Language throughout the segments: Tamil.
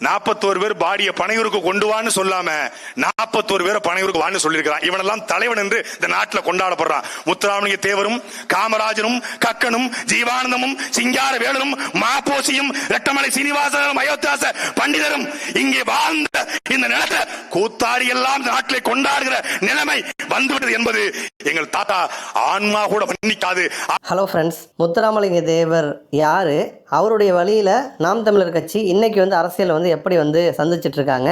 நாற்பத்தோரு பேர் பாடிய பனையூருக்கு கொண்டு வான்னு சொல்லாம நாற்பத்தோரு பேரை பனையூருக்கு வான்னு சொல்லியிருக்கிறான். இவனெல்லாம் தலைவன் என்று இந்த நாட்டில் கொண்டாடப்படுறான். முத்துராமலிங்க தேவரும் காமராஜரும் கக்கனும் ஜீவானந்தமும் சிங்கார வேலனும் மாப்போசியும் ரெட்டமலை சீனிவாசனும் அயோத்தியாச பண்டிதரும் இங்கே வாழ்ந்த இந்த நிலத்தை கூத்தாடி எல்லாம் இந்த நாட்டிலே கொண்டாடுகிற நிலைமை வந்துவிட்டது என்பது எங்கள் தாத்தா ஆன்மா கூட மன்னிக்காது. ஹலோ ஃப்ரெண்ட்ஸ் முத்துராமலிங்க தேவர் யாரு? அவருடைய வழியில நாம் தமிழர் கட்சி இன்னைக்கு வந்து அரசியல் வந்து எப்படி வந்து சந்திச்சிட்ருக்காங்க.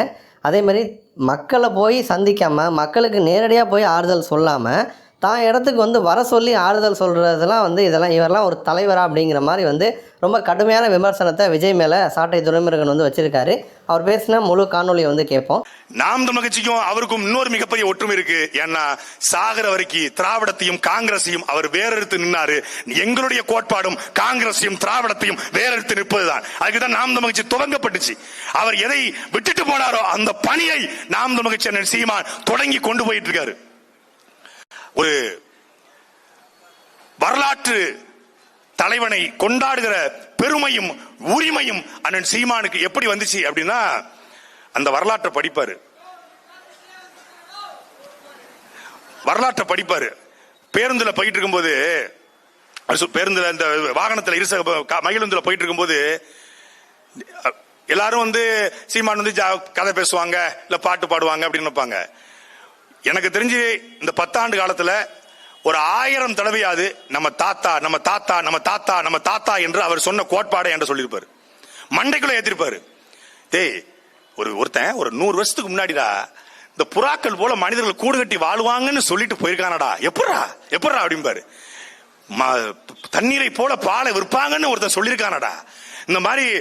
அதே மாதிரி மக்களை போய் சந்திக்காமல் மக்களுக்கு நேரடியாக போய் ஆறுதல் சொல்லாமல் தான் இடத்துக்கு வந்து வர சொல்லி ஆறுதல் சொல்கிறதெல்லாம் வந்து இதெல்லாம் இவரெல்லாம் ஒரு தலைவரா அப்படிங்கிற மாதிரி வந்து ரொம்ப கடுமையான விமர்சனத்தை விஜய் மேலே சாட்டை துரைமுருகன் வந்து வச்சுருக்காரு. அவர் பேசின முழு காணொலியை வந்து கேட்போம். நாம் தமிழ் கட்சிக்கும் அவருக்கும் இன்னொரு மிகப்பெரிய ஒற்றுமை இருக்கு. ஏன்னா சாகர வரைக்கும் திராவிடத்தையும் காங்கிரஸையும் அவர் வேறெடுத்து நின்னாரு. எங்களுடைய கோட்பாடும் காங்கிரஸையும் திராவிடத்தையும் வேறெடுத்து நிற்பதுதான். அதுக்குதான் நாம் தமிழ் கட்சி துவங்கப்பட்டுச்சு. அவர் எதை விட்டுட்டு போனாரோ அந்த பணியை நாம் தமிழ் கட்சி சீமான் தொடங்கி கொண்டு போயிட்டு இருக்காரு. ஒரு வரலாற்று தலைவனை கொண்டாடுகிற பெருமையும் உரிமையும் அண்ணன் சீமானுக்கு எப்படி வந்துச்சு அப்படின்னா அந்த வரலாற்றை படிப்பாரு. வரலாற்றை படிப்பாரு. பேருந்துல போயிட்டு இருக்கும்போது பேருந்துல இந்த வாகனத்துல இருச மகிழுந்துல போயிட்டு இருக்கும்போது எல்லாரும் வந்து சீமான் வந்து ஜா- கதை பேசுவாங்க இல்ல பாட்டு பாடுவாங்க அப்படின்னு நினைப்பாங்க. எனக்கு தெரிஞ்சு இந்த பத்தாண்டு காலத்துல ஒரு ஆயிரம் தடவையாவது நம்ம தாத்தா நம்ம தாத்தா நம்ம தாத்தா நம்ம தாத்தா என்று அவர் சொன்ன கோட்பாடை என்று சொல்லியிருப்பாரு. மண்டைக்குள்ள ஏத்திருப்பாரு. டேய் ஒரு ஒருத்தன் ஒரு நூறு வருஷத்துக்கு முன்னாடிடா இந்த புறாக்கள் போல மனிதர்கள் கூடு கட்டி வாழ்வாங்கன்னு சொல்லிட்டு போயிருக்கானடா. எப்படா எப்படா அப்படிம்பாரு. ம- தண்ணீரை போல பாலை விற்பாங்கன்னு ஒருத்தன் சொல்லியிருக்கானடா. இந்த மாதிரி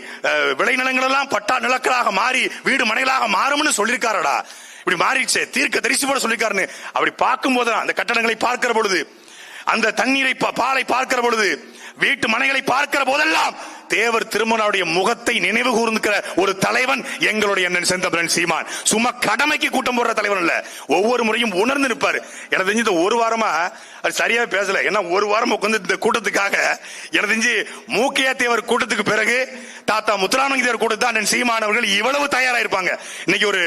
விளைநிலங்கள் எல்லாம் பட்டா நிலக்களாக மாறி வீடு மனைகளாக மாறும்னு சொல்லியிருக்காரடா. இப்படி மாறிடுச்சு. தீர்க்க தரிசி போல சொல்லிக்காருன்னு அப்படி பார்க்கும்போது அந்த கட்டடங்களை பார்க்கிற பொழுது அந்த தண்ணீரை பா- பாலை பார்க்கிற பொழுது வீட்டு மனைகளை பார்க்கிற போதெல்லாம் தேவர் திருமணாவுடைய முகத்தை நினைவு கூர்ந்துக்கிற ஒரு தலைவன் எங்களுடைய அண்ணன் செந்தமிழன் சீமான். சும்மா கடமைக்கு கூட்டம் போடுற தலைவன் இல்ல ஒவ்வொரு முறையும் உணர்ந்து நிற்பாரு. எனக்கு தெரிஞ்சு ஒரு வாரமா அது சரியா பேசல. ஏன்னா ஒரு வாரம் உட்காந்து இந்த கூட்டத்துக்காக எனக்கு தெரிஞ்சு மூக்கையா தேவர் கூட்டத்துக்கு பிறகு தாத்தா முத்துராமலிங்க தேவர் கூட்டத்தான் அண்ணன் சீமான் அவர்கள் இவ்வளவு தயாராக இருப்பாங்க. இன்னைக்கு ஒரு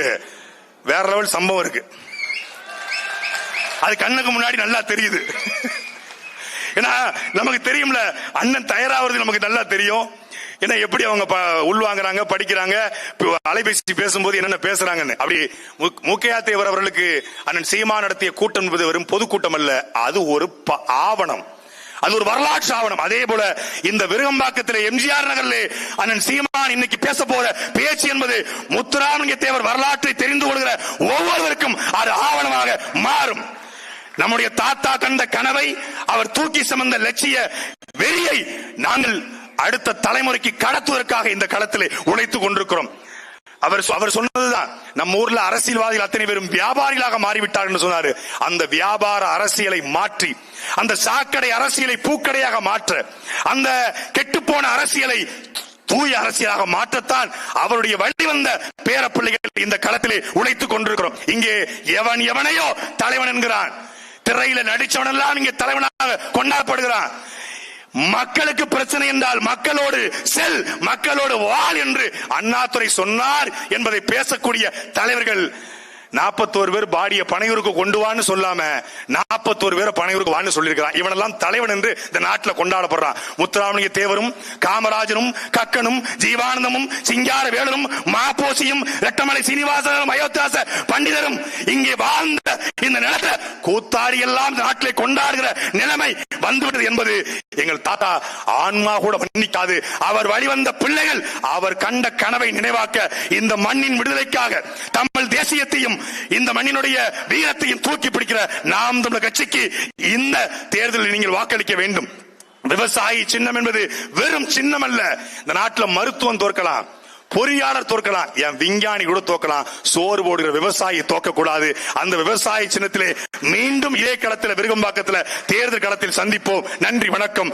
வேற லெவல் சம்பவம் இருக்கு. அது கண்ணுக்கு முன்னாடி நல்லா தெரியுது. ஏன்னா நமக்கு தெரியும்ல அண்ணன் தயாராகிறது நமக்கு நல்லா தெரியும். ஏன்னா எப்படி அவங்க ப- உள்வாங்குறாங்க படிக்கிறாங்க அலைபேசி பேசும்போது என்னென்ன பேசுறாங்கன்னு. அப்படி மு- தேவர் அவர்களுக்கு அண்ணன் சீமா நடத்திய கூட்டம் என்பது வெறும் பொதுக்கூட்டம் அல்ல அது ஒரு ப- ஆவணம். அது ஒரு வரலாற்று ஆவணம். அதே போல இந்த விருகம்பாக்கத்தில் எம்ஜிஆர் நகரில் அண்ணன் சீமான் இன்னைக்கு பேச போற பேச்சு என்பது முத்துராமலிங்க தேவர் வரலாற்றை தெரிந்து கொள்கிற ஒவ்வொருவருக்கும் அது ஆவணமாக மாறும். நம்முடைய தாத்தா கண்ட கனவை அவர் தூக்கி சுமந்த லட்சிய வெறியை நாங்கள் அடுத்த தலைமுறைக்கு கடத்துவதற்காக இந்த களத்தில் உழைத்துக் கொண்டிருக்கிறோம். அவர் சொ- அவர் சொன்னதுதான். நம்ம ஊர்ல அரசியல்வாதிகள் அத்தனை பேரும் வியாபாரிகளாக மாறிவிட்டார் என்று சொன்னாரு. அந்த வியாபார அரசியலை மாற்றி அந்த சாக்கடை அரசியலை பூக்கடையாக மாற்ற அந்த கெட்டுப்போன அரசியலை தூய அரசியலாக மாற்றத்தான் அவருடைய வழி வந்த பேரப்பிள்ளைகள் இந்த களத்திலே உழைத்துக் கொண்டிருக்கிறோம். இங்கே எவன் எவனையோ தலைவன் என்கிறான். திரையில நடிச்சவன் எல்லாம் இங்கே தலைவனாக கொண்டாடப்படுகிறான். மக்களுக்கு பிரச்சனை என்றால் மக்களோடு செல் மக்களோடு வாழ் என்று அண்ணாதுரை சொன்னார் என்பதை பேசக்கூடிய தலைவர்கள் நாற்பத்தோரு பேர் பாடிய பனையூருக்கு கொண்டு வான்னு சொல்லாம நாற்பத்தோரு பேரை பனையூருக்கு வான்னு சொல்லியிருக்கிறான். இவனெல்லாம் தலைவன் என்று இந்த நாட்டில் கொண்டாடப்படுறான். முத்துராமலிங்க தேவரும் காமராஜனும் கக்கனும் ஜீவானந்தமும் சிங்கார வேலனும் மாப்போசியும் ரெட்டமலை சீனிவாசனும் அயோத்தியாச பண்டிதரும் இங்கே வாழ்ந்த இந்த நிலத்தை கூத்தாடி எல்லாம் இந்த நாட்டிலே கொண்டாடுகிற நிலைமை வந்துவிட்டது என்பது எங்கள் தாத்தா ஆன்மா கூட மன்னிக்காது. அவர் வழிவந்த பிள்ளைகள் அவர் கண்ட கனவை நினைவாக்க இந்த மண்ணின் விடுதலைக்காக தமிழ் தேசியத்தையும் இந்த மண்ணினுடைய வீரத்தையும் தூக்கி பிடிக்கிற நாம் தமிழர் கட்சிக்கு இந்த தேர்தலில் நீங்கள் வாக்களிக்க வேண்டும். விவசாயி சின்னம் என்பது வெறும் சின்னம் அல்ல. இந்த நாட்டில் மருத்துவம் தோற்கலாம் பொறியாளர் தோற்கலாம் என் விஞ்ஞானி கூட தோக்கலாம் சோறு போடுகிற விவசாயி தோக்க கூடாது அந்த விவசாய சின்னத்திலே மீண்டும் இதே களத்தில் விருகம்பாக்கத்தில் தேர்தல் களத்தில் சந்திப்போம். நன்றி வணக்கம்.